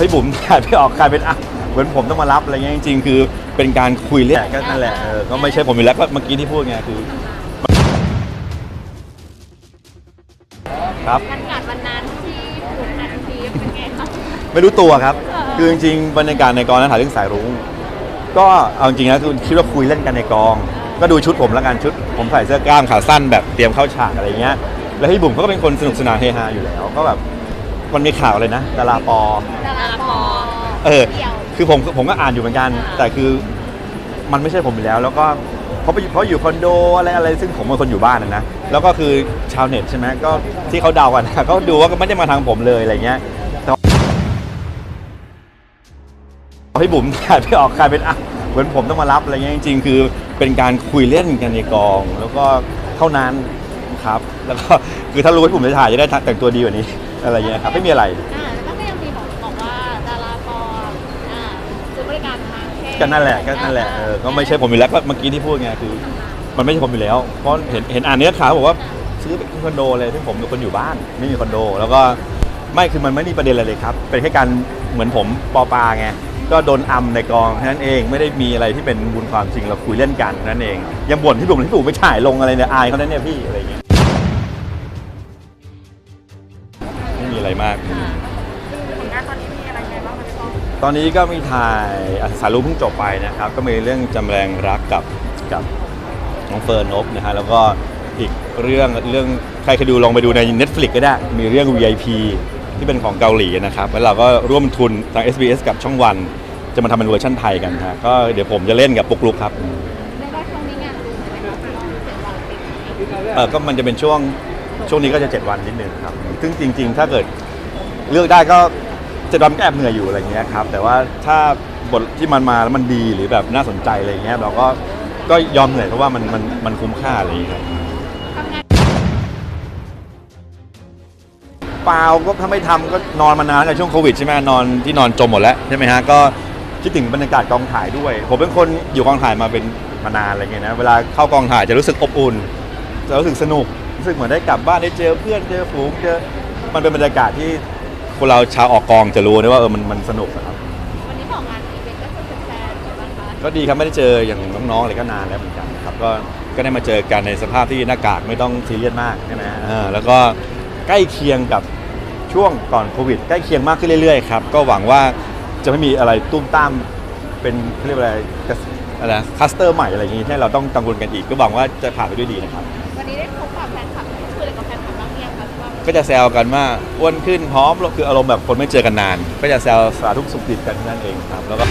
พี่บุ๋มถ่ายไม่ออกกลายเป็นอะเหมือนผมต้องมารับอะไรเงี้ยจริงๆ คือเป็นการคุยเล่นก็นั่นแหละเออก็ไม่ใช่ผมอยู่แล้วก็เมื่อกี้ที่พูดไงคือ ครับ บรรยากาศวันนั้นที่ถูกอัดทีมเป็นไงคะ ไม่รู้ตัวครับ คือจริงๆ บรรยากาศในกองนั้นถ่ายเรื่องสายรุ้ง ก็เอาจริงๆนะคือคิดว่าคุยเล่นกันในกอง ก็ดูชุดผมแล้วกันชุด ผมใส่เสื้อกล้ามขาสั้นแบบเตรียมเข้าฉากอะไรเงี้ย แล้วพี่บุ๋มเขาก็เป็นคนสนุกสนานเฮฮาอยู่แล้ว ก็แบบ มันมีข่าวเลยนะดาราปอ ดาราปอเออเดี่ยว คือผมผมก็อ่านอยู่เหมือนกันอ่าแต่คือมันไม่ใช่ผมอยู่แล้ว แล้วก็เขาไปอยู่เขาอยู่คอนโดอะไรอะไรซึ่งผมเป็นคนอยู่บ้านนะนะแล้วก็คือชาวเน็ตใช่ไหมก็ที่เขาเดากันนะเขาดูว่าก็ไม่ได้มาทางผมเลยอะไรเงี้ยแต่ว่าพี่บุ๋มถ่ายไม่ออกกลายเป็นอะเหมือนผมต้องมารับอะไรเงี้ยจริงๆ คือเป็นการคุยเล่นกันในกอง แล้วก็เท่านั้นครับ แล้วก็คือถ้ารู้ว่าผมจะถ่ายจะได้แต่งตัวดีกว่านี้ อะไรเงี้ยครับไม่มีอะไรอ่าแล้วก็ยังมีบอกบอกว่าดาราปออ่าซื้อบริการทางเพศก็นั่นแหละก็นั่นแหละเออก็ไม่ใช่ผมอยู่แล้วก็เมื่อกี้ที่พูดไงคือ มันไม่ใช่ผมอยู่แล้ว เพราะเห็นเห็นอ่านเนื้อข่าวบอกว่าซื้อเป็นคอนโดเลยซึ่งผมเป็นคนอยู่บ้าน ไม่มีคอนโด แล้วก็ไม่คือมันไม่มีประเด็นอะไรเลยครับ เป็นแค่การเหมือนผมปอปาไงก็โดนอำในกองแค่นั้นเองไม่ได้มีอะไรที่เป็นบุญความจริงเราคุยเล่นกันนั่นเองยังบ่นที่ผมที่ผมไม่ถ่ายลงอะไรเนี่ยอายเขานั้นเนี่ยพี่อะไรเงี้ย ม่มีอะไรมาก ผลงานตอนนี้มีอะไรไงบ้างคะพี่ปอตอนนี้ก็มีถ่ายอะสายรู้เพิ่งจบไปนะครับ ก็มีเรื่องจำแรงรักกับกับน้องเฟิร์นนบนะฮะแล้วก็อีกเรื่องเรื่องใครเคยดูลองไปดูใน Netflix ก็ได้ มีเรื่อง VIP ที่เป็นของเกาหลีนะครับ แล้วเราก็ร่วมทุนทาง SBS กับช่องวัน จะมาทำเป็นเวอร์ชันไทยกันฮะก็เดี๋ยวผมจะเล่นกับปุกลุกครับ เรียกว่าช่วงนี้งานรุมเลยไหมคะพี่ปอเจ็ดวันติดเออก็มันจะเป็นช่วง ช่วงนี้ก็จะ 7 วันนิดนึงครับ ซึ่งจริง ๆ ถ้าเกิดเลือกได้ก็เจ็ดวันก็แอบเหนื่อยอยู่อะไรเงี้ยครับ แต่ว่าถ้าบทที่มันมาแล้วมันดีหรือแบบน่าสนใจอะไรเงี้ยเราก็ก็ยอมเหนื่อยเพราะว่ามันมันมันคุ้มค่าอะไรอย่างเงี้ยครับทำงานเปล่าก็ถ้าไม่ทำก็นอนมานานกับช่วงโควิดใช่ไหมนอนที่นอนจมหมดแล้วใช่ไหมฮะก็คิดถึงบรรยากาศกองถ่ายด้วย ผมเป็นคนอยู่กองถ่ายมาเป็นมานานอะไรเงี้ยนะเวลาเข้ากองถ่ายจะรู้สึกอบอุ่นจะรู้สึกสนุก รู้สึกเหมือนได้กลับบ้านได้เจอเพื่อนเจอฝูงเจอมันเป็นบรรยากาศที่คนเราชาวออกกองจะรู้นะว่าเออมันมันสนุกอะครับ วันนี้บอกงานอีเวนต์ก็จะเป็นแฟนใช่ไหมคะก็ดีครับไม่ได้เจออย่างน้องๆอะไรก็นานแล้วเหมือนกันครับก็ก็ได้มาเจอกันในสภาพที่หน้ากากไม่ต้องซีเรียสมากใช่ไหมฮะเออแล้วก็ใกล้เคียงกับช่วงก่อนโควิดใกล้เคียงมากขึ้นเรื่อยๆครับก็หวังว่าจะไม่มีอะไรตุ้มตามเป็นเขาเรียกว่าอะไร อะไรคัสเตอร์ใหม่อะไรอย่างงี้ที่เราต้องกังวลกันอีกก็หวังว่าจะผ่านไปด้วยดีนะครับ วันนี้ได้พบกับแฟนคลับได้คุยอะไรกับแฟนคลับบ้างเนี่ยงคะพี่ปอก็จะแซวกันว่าอ้วนขึ้นพร้อมคืออารมณ์แบบคนไม่เจอกันนาน ก็จะแซวสาธุสุขดิบกันนั่นเองครับแล้วก็